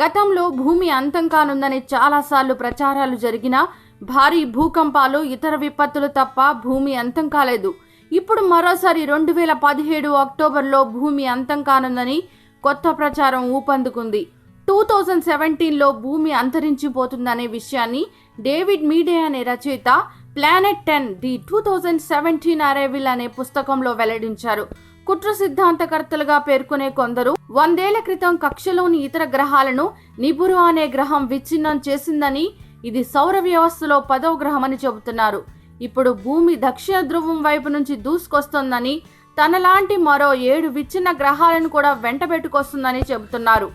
గతంలో భూమి అంతం కానుందని చాలాసార్లు ప్రచారాలు జరిగినా భారీ భూకంపాలు ఇతర విపత్తులు తప్ప భూమి అంతం కాలేదు. ఇప్పుడు మరోసారి రెండు వేల పదిహేడు అక్టోబర్లో భూమి అంతం కానుందని కొత్త ప్రచారం ఊపందుకుంది. టూ థౌజండ్ సెవెంటీన్లో భూమి అంతరించిపోతుందనే విషయాన్ని డేవిడ్ మీడే అనే రచయిత planet ten the two thousand seventeen arrival అనే పుస్తకంలో వెల్లడించారు. కుట్ర సిద్ధాంతకర్తలుగా పేర్కొనే కొందరు వందేళ్ళ క్రితం కక్షలోని ఇతర గ్రహాలను నిబురు అనే గ్రహం విచ్ఛిన్నం చేసిందని ఇది సౌర వ్యవస్థలో పదవ గ్రహమని చెబుతున్నారు. ఇప్పుడు భూమి దక్షిణ ధ్రువం వైపు నుంచి దూసుకొస్తోందని తనలాంటి మరో ఏడు విచ్ఛిన్న గ్రహాలను కూడా వెంటబెట్టుకొస్తుందని చెబుతున్నారు.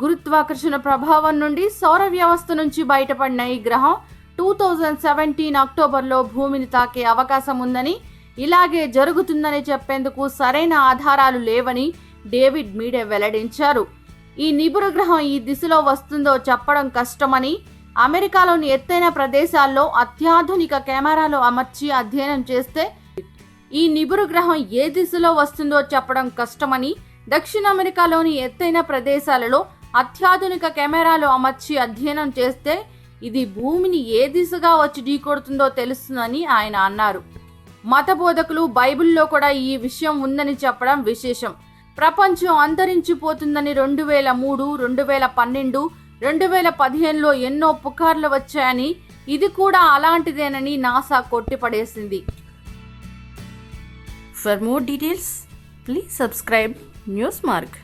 గురుత్వాకర్షణ ప్రభావం నుండి సౌర వ్యవస్థ నుంచి బయటపడిన ఈ గ్రహం టూ థౌజండ్ సెవెంటీన్ అక్టోబర్లో భూమిని తాకే అవకాశం ఉందని ఇలాగే జరుగుతుందని చెప్పేందుకు సరైన ఆధారాలు లేవని డేవిడ్ మీడే వెల్లడించారు. ఈ నిబురు గ్రహం ఈ దిశలో వస్తుందో చెప్పడం కష్టమని అమెరికాలోని ఎత్తైన ప్రదేశాల్లో అత్యాధునిక కెమెరాలు అమర్చి అధ్యయనం చేస్తే ఈ నిబురు గ్రహం ఏ దిశలో వస్తుందో చెప్పడం కష్టమని దక్షిణ అమెరికాలోని ఎత్తైన ప్రదేశాలలో అత్యాధునిక కెమెరాలు అమర్చి అధ్యయనం చేస్తే ఇది భూమిని ఏ దిశగా వచ్చి ఢీకొడుతుందో తెలుస్తుందని ఆయన అన్నారు. మత బోధకులు బైబిల్లో కూడా ఈ విషయం ఉందని చెప్పడం విశేషం. ప్రపంచం అంతరించిపోతుందని రెండు వేల మూడు రెండు వేల పన్నెండు రెండు వేల పదిహేనులో ఎన్నో పుకార్లు వచ్చాయని ఇది కూడా అలాంటిదేనని NASA కొట్టిపడేసింది. For more details please subscribe news mark